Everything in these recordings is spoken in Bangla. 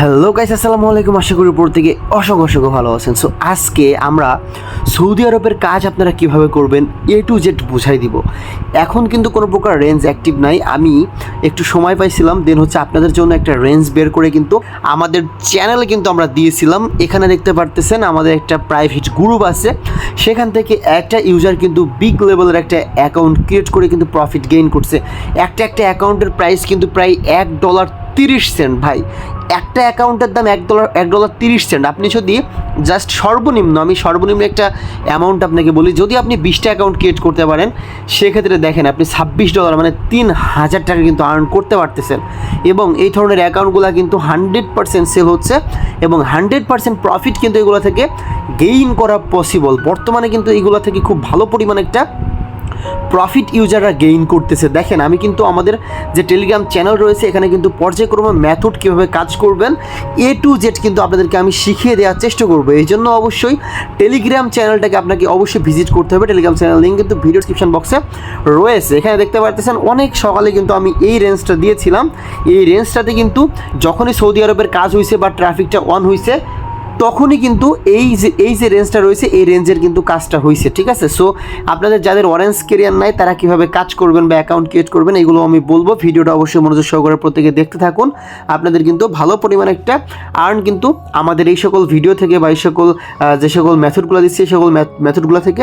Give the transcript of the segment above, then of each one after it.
হ্যালো গাইস আসসালামু আলাইকুম। আশা করি উপর থেকে অসংখ্য অসংখ্য ভালো আছেন। সো আজকে আমরা সৌদি আরবের কাজ আপনারা কীভাবে করবেন এ টু জেড বুঝাই দিব। এখন কিন্তু কোনো প্রকার রেঞ্জ অ্যাক্টিভ নাই। আমি একটু সময় পাইছিলাম দেন হচ্ছে আপনাদের জন্য একটা রেঞ্জ বের করে কিন্তু আমাদের চ্যানেলে কিন্তু আমরা দিয়েছিলাম। এখানে দেখতে পারতেছেন, আমাদের একটা প্রাইভেট গ্রুপ আছে। সেখান থেকে একটা ইউজার কিন্তু বিগ লেভেলের একটা অ্যাকাউন্ট ক্রিয়েট করে কিন্তু প্রফিট গেইন করছে। একটা একটা অ্যাকাউন্টের প্রাইস কিন্তু প্রায় এক ডলার তিরিশ সেন্ট ভাই। একটা অ্যাকাউন্টের দাম এক ডলার এক ডলার তিরিশ সেন্ট আপনি যদি জাস্ট সর্বনিম্ন, আমি সর্বনিম্ন একটা অ্যামাউন্ট আপনাকে বলি, যদি আপনি বিশটা অ্যাকাউন্ট ক্রিয়েট করতে পারেন, সেক্ষেত্রে দেখেন আপনি ছাব্বিশ ডলার মানে তিন হাজার টাকা কিন্তু আর্ন করতে পারতেছেন। এবং এই ধরনের অ্যাকাউন্টগুলো কিন্তু হান্ড্রেড পার্সেন্ট সেল হচ্ছে এবং হান্ড্রেড পার্সেন্ট প্রফিট কিন্তু এগুলো থেকে গেইন করা পসিবল বর্তমানে কিন্তু এইগুলো থেকে খুব ভালো পরিমাণ একটা প্রফিট ইউজাররা গেইন করতেছে। দেখেন, আমি কিন্তু আমাদের যে টেলিগ্রাম চ্যানেল রয়েছে, এখানে কিন্তু পর্যায়ক্রমে মেথড কীভাবে কাজ করবেন এ টু জেড কিন্তু আপনাদেরকে আমি শিখিয়ে দেওয়ার চেষ্টা করব। এই জন্য অবশ্যই টেলিগ্রাম চ্যানেলটাকে আপনাকে অবশ্যই ভিজিট করতে হবে। টেলিগ্রাম চ্যানেল লিঙ্ক কিন্তু ভিডিও ডিসক্রিপশন বক্সে রয়েছে। এখানে দেখতে পারতেছেন, অনেক সকালে কিন্তু আমি এই রেঞ্জটা দিয়েছিলাম। এই রেঞ্জটাতে কিন্তু যখনই সৌদি আরবের কাজ হয়েছে বা ট্রাফিকটা অন হয়েছে তখনই কিন্তু এই যে এই যে রেঞ্জটা রয়েছে, এই রেঞ্জের কিন্তু কাজটা হয়েছে ঠিক আছে? সো আপনাদের যাদের অরেঞ্জ কেরিয়ার নাই, তারা কীভাবে কাজ করবেন বা অ্যাকাউন্ট ক্রিয়েট করবেন, এগুলো আমি বলব। ভিডিওটা অবশ্যই মনোযোগ সহকারে প্রত্যেকে দেখতে থাকুন। আপনাদের কিন্তু ভালো পরিমাণ একটা আর্ন কিন্তু আমাদের এই সকল ভিডিও থেকে বা এই সকল যে সকল মেথডগুলো দিচ্ছি, এই সকল মেথডগুলো থেকে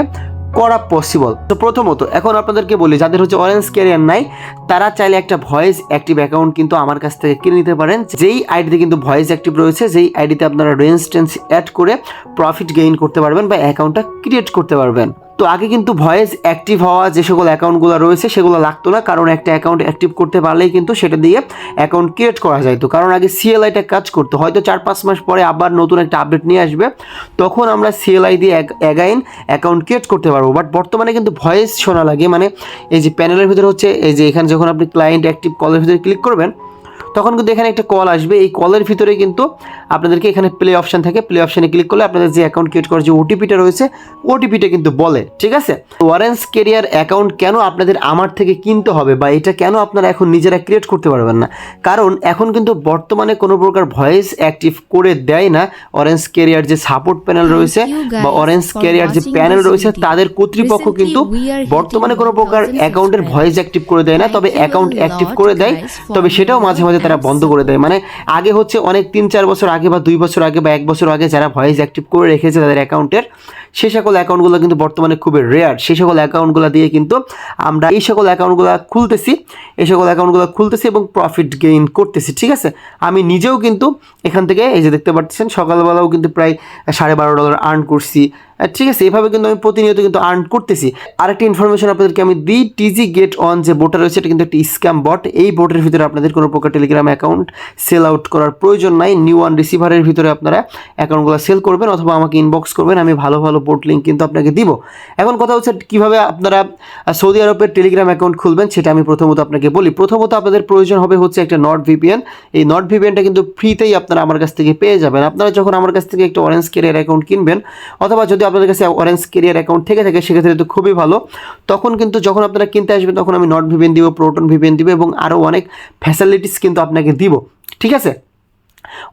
করা পসিবল তো প্রথমত, এখন আপনাদেরকে বলি, যাদের হচ্ছে অরেঞ্জ ক্যারিয়ার নাই, তারা চাইলে একটা ভয়েস অ্যাক্টিভ অ্যাকাউন্ট কিন্তু আমার কাছ থেকে কিনে নিতে পারেন। যেই আইডিতে কিন্তু ভয়েস অ্যাক্টিভ রয়েছে, যেই আইডিতে আপনারা রেঞ্জ টেন্স অ্যাড করে প্রফিট গেইন করতে পারবেন বা অ্যাকাউন্টটা ক্রিয়েট করতে পারবেন। তো আগে কিন্তু ভয়েস অ্যাক্টিভ হওয়া যে সকল অ্যাকাউন্টগুলো রয়েছে সেগুলো লাগতো না, কারণ একটা অ্যাকাউন্ট অ্যাক্টিভ করতে পারলেই কিন্তু সেটা দিয়ে অ্যাকাউন্ট ক্রিয়েট করা যাইতো। কারণ আগে সিএলআইটা কাজ করতো। হয়তো চার পাঁচ মাস পরে আবার নতুন একটা আপডেট নিয়ে আসবে। তখন আমরা সিএলআই দিয়ে অ্যাগাইন অ্যাকাউন্ট ক্রিয়েট করতে পারব। বাট বর্তমানে কিন্তু ভয়েস শোনা লাগে। মানে এই যে প্যানেলের ভিতরে হচ্ছে, এই যে এখানে যখন আপনি ক্লায়েন্ট অ্যাক্টিভ কলের ভিতরে ক্লিক করবেন তখন কিন্তু এখানে একটা কল আসবে। এই কলের ভিতরে কিন্তু আপনাদেরকে এখানে প্লে অপশন থাকে প্লে অপশনে ক্লিক করলে আপনাদের যে অ্যাকাউন্ট ক্রিয়েট করার যে ওটিপিটা রয়েছে ওটিপিটা কিন্তু বলে ঠিক আছে? ওয়ারেন্স কেরিয়ার অ্যাকাউন্ট কেন আপনাদের আমার থেকে কিনতে হবে বা এটা কেন আপনারা এখন নিজেরা ক্রিয়েট করতে পারবেন না? কারণ এখন কিন্তু বর্তমানে কোনো প্রকার ভয়েস অ্যাক্টিভ করে দেয় না। অরেঞ্জ কেরিয়ার যে সাপোর্ট প্যানেল রয়েছে বা অরেঞ্জ কেরিয়ার যে প্যানেল রয়েছে তাদের কর্তৃপক্ষ কিন্তু বর্তমানে কোনো প্রকার অ্যাকাউন্টের ভয়েস অ্যাক্টিভ করে দেয় না তবে অ্যাকাউন্ট অ্যাক্টিভ করে দেয়। তবে সেটাও মাঝে মাঝে তারা বন্ধ করে দেয়। মানে আগে হচ্ছে অনেক তিন চার বছর আগে বা দুই বছর আগে বা এক বছর আগে যারা ভয়েস অ্যাক্টিভ করে রেখেছে তাদের অ্যাকাউন্টের সে সকল অ্যাকাউন্টগুলো কিন্তু বর্তমানে খুবই রেয়ার সেই সকল অ্যাকাউন্টগুলো দিয়ে কিন্তু আমরা এই সকল অ্যাকাউন্টগুলো খুলতেছি এই সকল অ্যাকাউন্টগুলো খুলতেছি এবং প্রফিট গেইন করতেছি ঠিক আছে? আমি নিজেও কিন্তু এখান থেকে এই যে দেখতে পাচ্ছেন সকালবেলাও কিন্তু প্রায় সাড়ে বারো ডলার আর্ন করছি। ঠিক আছে, এভাবে কিন্তু আমি প্রতিনিয়ত কিন্তু আর্ন করতেছি। আরেকটা ইনফরমেশন আপনাদেরকে আমি দিই টিজি গেট অন যে বোটটা রয়েছে, এটা কিন্তু একটি স্ক্যাম বট এই বোটের ভিতরে আপনাদের কোনো প্রকার টেলিগ্রাম অ্যাকাউন্ট সেল আউট করার প্রয়োজন নাই। নিউ ওয়ান রিসিভারের ভিতরে আপনারা অ্যাকাউন্টগুলো সেল করবেন অথবা আমাকে ইনবক্স করবেন, আমি ভালো ভালো বোট লিঙ্ক কিন্তু আপনাকে দিব। এখন কথা হচ্ছে কীভাবে আপনারা সৌদি আরবের টেলিগ্রাম অ্যাকাউন্ট খুলবেন, সেটা আমি প্রথমত আপনাকে বলি। প্রথমত আপনাদের প্রয়োজন হবে হচ্ছে একটা নট ভিপিএন এই নট ভিপিএনটা কিন্তু ফ্রিতেই আপনারা আমার কাছ থেকে পেয়ে যাবেন। আপনারা যখন আমার কাছ থেকে একটা অরেঞ্জ কেরিয়ার অ্যাকাউন্ট কিনবেন, অথবা যদি আপনাদের কাছে অরেঞ্জ কেরিয়ার অ্যাকাউন্ট থেকে থাকে, সেক্ষেত্রে তো খুবই ভালো। তখন কিন্তু যখন আপনারা কিনতে আসবেন, তখন আমি নট ভিপিএন দিব প্রোটন ভিপিএন দিব এবং আরও অনেক ফ্যাসিলিটিস কিন্তু আপনাকে দিব। ঠিক আছে?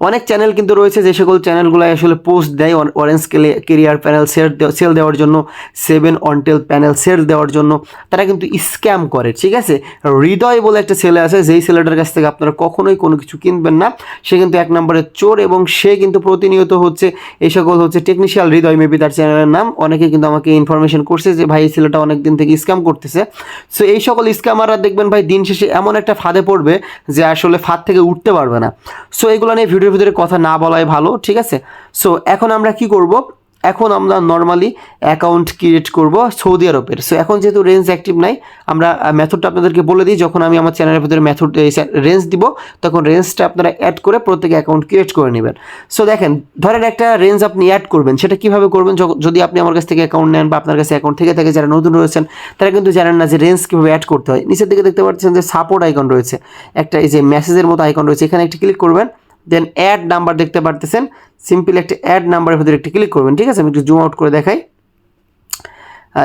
অনেক চ্যানেল কিন্তু রয়েছে যে সকল চ্যানেলগুলো আসলে পোস্ট দেয় orange carrier panel sell sell দেওয়ার জন্য সেভেন অনটেল প্যানেল সেল দেওয়ার জন্য। তারা কিন্তু স্ক্যাম করে, ঠিক আছে? হৃদয় বলে একটা ছেলে আছে, যেই ছেলেটার কাছ থেকে আপনারা কখনোই কোনো কিছু কিনবেন না। সে কিন্তু এক নম্বরের চোর এবং সে কিন্তু প্রতিনিয়ত হচ্ছে এই সকল হচ্ছে টেকনিশিয়াল হৃদয় মেবি তার চ্যানেলের নাম। অনেকে কিন্তু আমাকে ইনফরমেশন করছে যে, ভাই, এই ছেলেটা অনেক দিন থেকে স্ক্যাম করতেছে। সো এই সকল স্ক্যামাররা দেখবেন ভাই, দিন শেষে এমন একটা ফাঁদে পড়বে যে আসলে ফাঁদ থেকে উঠতে পারবে না। সো এগুলো নিয়ে ভিডিওর ভিতরে কথা না বলাই ভালো, ঠিক আছে? সো এখন আমরা কি করব? এখন আমরা নর্মালি অ্যাকাউন্ট ক্রিয়েট করব সৌদি আরবের। সো এখন যেহেতু রেঞ্জ অ্যাক্টিভ নাই, আমরা মেথডটা আপনাদেরকে বলে দিই, যখন আমি আমার চ্যানেলের ভিতরে মেথড রেঞ্জ দিব, তখন রেঞ্জটা আপনারা অ্যাড করে প্রত্যেকে অ্যাকাউন্ট ক্রিয়েট করে নেবেন। সো দেখেন, ধরেন একটা রেঞ্জ আপনি অ্যাড করবেন, সেটা কীভাবে করবেন? যদি আপনি আমার কাছ থেকে অ্যাকাউন্ট নেন বা আপনার কাছে অ্যাকাউন্ট থেকে থাকে, যারা নতুন রয়েছেন, তারা কিন্তু জানেন না যে রেঞ্জ কীভাবে অ্যাড করতে হয়। নিচের দিকে দেখতে পাচ্ছেন যে সাপোর্ট আইকন রয়েছে। একটা এই যে মেসেজের মতো আইকন রয়েছে, এখানে একটি ক্লিক করবেন। দেন অ্যাড নাম্বার দেখতে পারতেছেন। সিম্পল একটি অ্যাড নাম্বারের ভিতরে একটা ক্লিক করবেন, ঠিক আছে? আমি একটু জুম আউট করে দেখাই।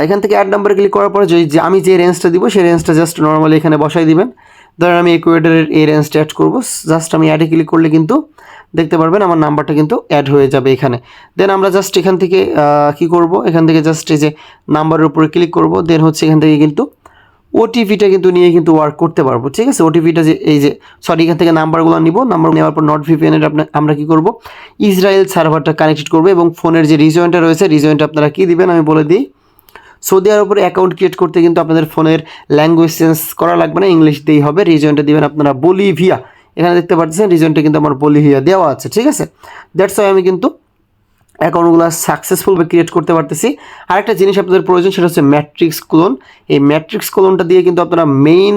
এখান থেকে অ্যাড নাম্বারে ক্লিক করার পরে যে আমি যে রেঞ্জটা দিব, সেই রেঞ্জটা জাস্ট নর্মালি এখানে বসাই দিবেন। ধরেন আমি ইকুয়েটারের এই রেঞ্জটা অ্যাড করব। জাস্ট আমি অ্যাডে ক্লিক করলে কিন্তু দেখতে পারবেন আমার নাম্বারটা কিন্তু অ্যাড হয়ে যাবে এখানে। দেন আমরা জাস্ট এখান থেকে কি করব? এখান থেকে জাস্ট এই যে নাম্বারের উপরে ক্লিক করব। দেন হচ্ছে এখান থেকে কিন্তু ওটিপিটা কিন্তু নিয়ে কিন্তু ওয়ার্ক করতে পারব, ঠিক আছে? ওটিপিটা যে, এই যে সরি এখান থেকে নাম্বারগুলো নিব। নাম্বার নেওয়ার পর নট ভিপিএনের আপনার আমরা কি করব? ইসরায়েল সার্ভারটা কানেক্টেড করব এবং ফোনের যে রিজয়েন্টটা রয়েছে রিজয়েন্ট আপনারা কী দিবেন? আমি বলে দিই। সৌদি আরবের অ্যাকাউন্ট ক্রিয়েট করতে কিন্তু আপনাদের ফোনের ল্যাঙ্গুয়েজ চেঞ্জ করা লাগবে না ইংলিশ দিয়েই হবে। রিজয়েন্টটা দিবেন আপনারা বলিভিয়া এখানে দেখতে পাচ্ছেন রিজনটা কিন্তু আমার বলিভিয়া দেওয়া আছে, ঠিক আছে? দ্যাটস ওয়াই আমি কিন্তু অ্যাকাউন্টগুলো সাকসেসফুলভাবে ক্রিয়েট করতে পারতেছি। আরেকটা জিনিস আপনাদের প্রয়োজন, সেটা হচ্ছে ম্যাট্রিক্স ক্লোন এই ম্যাট্রিক্স ক্লোনটা দিয়ে কিন্তু আপনারা মেইন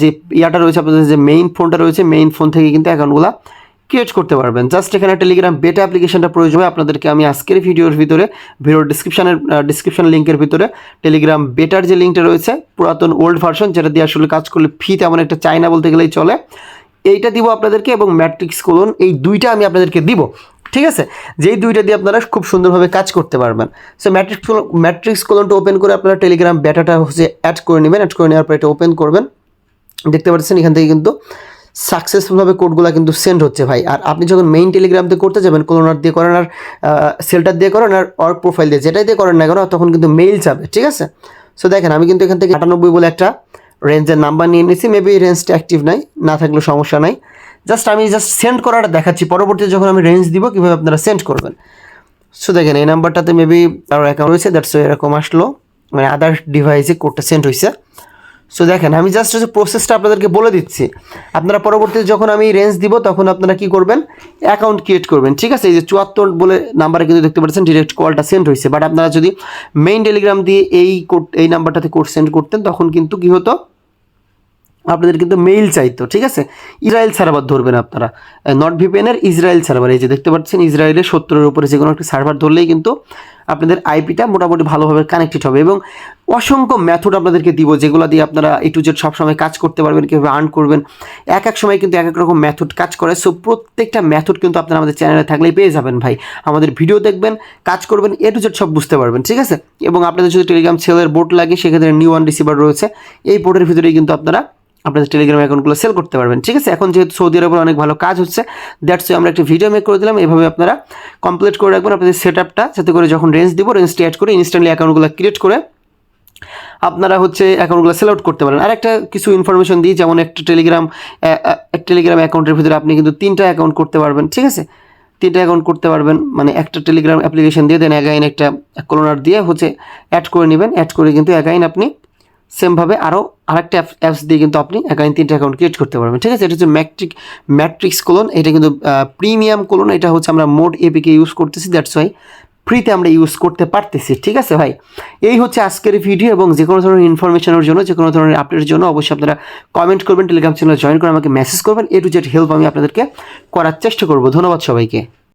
যে ইয়াটা রয়েছে, আপনাদের যে মেইন ফোনটা রয়েছে মেইন ফোন থেকে কিন্তু অ্যাকাউন্টগুলো ক্রিয়েট করতে পারবেন। জাস্ট এখানে টেলিগ্রাম বেটা অ্যাপ্লিকেশনটা প্রয়োজন হয়, আপনাদেরকে আমি আজকের ভিডিওর ভিতরে ভিডিওর ডিসক্রিপশনের ডিসক্রিপশন লিঙ্কের ভিতরে টেলিগ্রাম বেটার যে লিঙ্কটা রয়েছে, পুরাতন ওল্ড ভার্সন যেটা দিয়ে আসলে কাজ করলে ফি তেমন একটা চাই না বলতে গেলেই চলে। এইটা দিব আপনাদেরকে এবং ম্যাট্রিক্স কোলন এই দুইটা আমি আপনাদেরকে দিব। ঠিক আছে? যেই দুইটা দিয়ে আপনারা খুব সুন্দরভাবে কাজ করতে পারবেন। সো ম্যাট্রিক্স ম্যাট্রিক্স কোলনটা ওপেন করে আপনারা টেলিগ্রাম ব্যাটাটা হচ্ছে অ্যাড করে নেবেন। অ্যাড করে নেওয়ার পর এটা ওপেন করবেন। দেখতে পাচ্ছেন এখান থেকে কিন্তু সাকসেসফুলভাবে কোডগুলো কিন্তু সেন্ড হচ্ছে ভাই। আর আপনি যখন মেইন টেলিগ্রাম দিয়ে করতে যাবেন কোলোনার দিয়ে করেন আর সেলটার দিয়ে করেন আর অর প্রোফাইল দিয়ে যেটাই দিয়ে করেন না কেন, তখন কিন্তু মেইল যাবে, ঠিক আছে? সো দেখেন আমি কিন্তু এখান থেকে আটানব্বই বলে একটা রেঞ্জের নাম্বার নিয়ে নিয়েছি। মেবি রেঞ্জটা অ্যাক্টিভ নাই, না থাকলেও সমস্যা নাই। জাস্ট আমি জাস্ট সেন্ড করাটা দেখাচ্ছি। পরবর্তীতে যখন আমি রেঞ্জ দিব, কীভাবে আপনারা সেন্ড করবেন। সো দেখেন, এই নাম্বারটাতে মেবি আরও অ্যাকাউন্ট রয়েছে দ্যাটস এরকম আসলো। মানে আদার ডিভাইসে কোডটা সেন্ড হয়েছে সো দেখেন, আমি জাস্ট হচ্ছে প্রসেসটা আপনাদেরকে বলে দিচ্ছি। আপনারা পরবর্তীতে যখন আমি রেঞ্জ দিব, তখন আপনারা কি করবেন? অ্যাকাউন্ট ক্রিয়েট করবেন। ঠিক আছে, এই যে চুয়াত্তর বলে নাম্বারে কিন্তু দেখতে পাচ্ছেন ডিরেক্ট কলটা সেন্ড হয়েছে বাট আপনারা যদি মেইন টেলিগ্রাম দিয়ে এই কোড এই নাম্বারটাতে কোড সেন্ড করতেন, তখন কিন্তু কী হতো? আপনাদের কিন্তু মেইল চাইতো, ঠিক আছে? ইসরায়েল সার্ভার ধরবেন আপনারা। নট ভিপিএনের ইসরায়েল সার্ভার এই যে দেখতে পাচ্ছেন ইসরায়েলের সত্তরের উপরে যে কোনো একটা সার্ভার ধরলেই কিন্তু আপনাদের আইপিটা মোটামুটি ভালোভাবে কানেক্টেড হবে এবং অসংখ্য মেথড আপনাদেরকে দিব, যেগুলো দিয়ে আপনারা এ টু জেড সবসময় কাজ করতে পারবেন, কীভাবে আর্ন করবেন। এক এক সময় কিন্তু এক এক রকম মেথড কাজ করে সো প্রত্যেকটা মেথড কিন্তু আপনারা আমাদের চ্যানেলে থাকলেই পেয়ে যাবেন ভাই। আমাদের ভিডিও দেখবেন, কাজ করবেন এ টু জেড সব বুঝতে পারবেন, ঠিক আছে? এবং আপনাদের যদি টেলিগ্রাম সেলের বোর্ড লাগে, সেক্ষেত্রে নিউ ওয়ান রিসিভার রয়েছে, এই বোর্ডের ভিতরেই কিন্তু আপনারা আপনাদের টেলিগ্রাম অ্যাকাউন্টগুলো সেল করতে পারবেন, ঠিক আছে? এখন যেহেতু সৌদি আরবের অনেক ভালো কাজ হচ্ছে দ্যাটস আমরা একটা ভিডিও মেক করে দিলাম। এভাবে আপনারা কমপ্লিট করে রাখবেন, আপনাদের সেট আপটা যাতে করে যখন রেঞ্জ দিব রেঞ্জটি অ্যাড করে ইনস্ট্যান্টলি অ্যাকাউন্টগুলো ক্রিয়েট করে আপনারা হচ্ছে অ্যাকাউন্টগুলো সেল আউট করতে পারেন। আর একটা কিছু ইনফরমেশন দিই, যেমন একটা টেলিগ্রাম টেলিগ্রাম অ্যাকাউন্টের ভিতরে আপনি কিন্তু তিনটা অ্যাকাউন্ট করতে পারবেন, ঠিক আছে? তিনটা অ্যাকাউন্ট করতে পারবেন মানে একটা টেলিগ্রাম অ্যাপ্লিকেশন দিয়ে দেন অ্যাগাইন একটা কোলোনার দিয়ে হচ্ছে অ্যাড করে নেবেন। অ্যাড করে কিন্তু অ্যাগাইন আপনি সেমভাবে আরও আরেকটা অ্যাপস দিয়ে কিন্তু আপনি অ্যাকাউন্ট তিনটা অ্যাকাউন্ট ক্রিয়েট করতে পারবেন। ঠিক আছে? এটা হচ্ছে ম্যাট্রিক ম্যাট্রিক্স কোলন এটা কিন্তু প্রিমিয়াম কোলন এটা হচ্ছে আমরা মোড এপিকে ইউজ করতেছি দ্যাটস ওয়াই ফ্রিতে আমরা ইউজ করতে পারতেছি। ঠিক আছে ভাই? এই হচ্ছে আজকের ভিডিও এবং যে কোনো ধরনের ইনফরমেশনের জন্য যে কোনো ধরনের আপডেটের জন্য অবশ্যই আপনারা কমেন্ট করবেন টেলিগ্রাম চ্যানেলে জয়েন করে আমাকে মেসেজ করবেন। এ টু জেড হেল্প আমি আপনাদেরকে করার চেষ্টা করব। ধন্যবাদ সবাইকে।